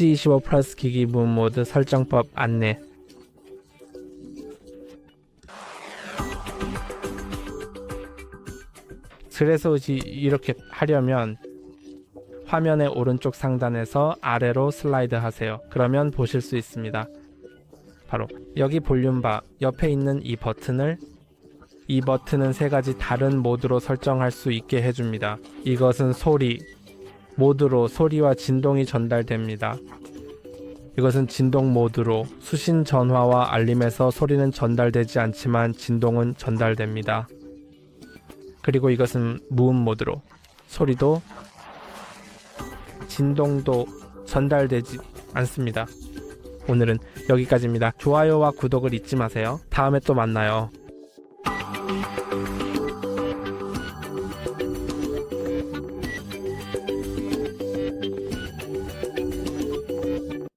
G25 플러스 기기 무음 모드 설정법 안내 그래서 이- 이렇게 하려면 화면의 오른쪽 상단에서 아래로 슬라이드 하세요. 그러면 보실 수 있습니다. 바로 여기 볼륨바 옆에 있는 이 버튼을 이 버튼은 세 가지 다른 모드로 설정할 수 있게 해줍니다. 이것은 소리 모드로 소리와 진동이 전달됩니다. 이것은 진동 모드로 수신 전화와 알림에서 소리는 전달되지 않지만 진동은 전달됩니다. 그리고 이것은 무음 모드로 소리도 진동도 전달되지 않습니다. 오늘은 여기까지입니다. 좋아요와 구독을 잊지 마세요. 다음에 또 만나요.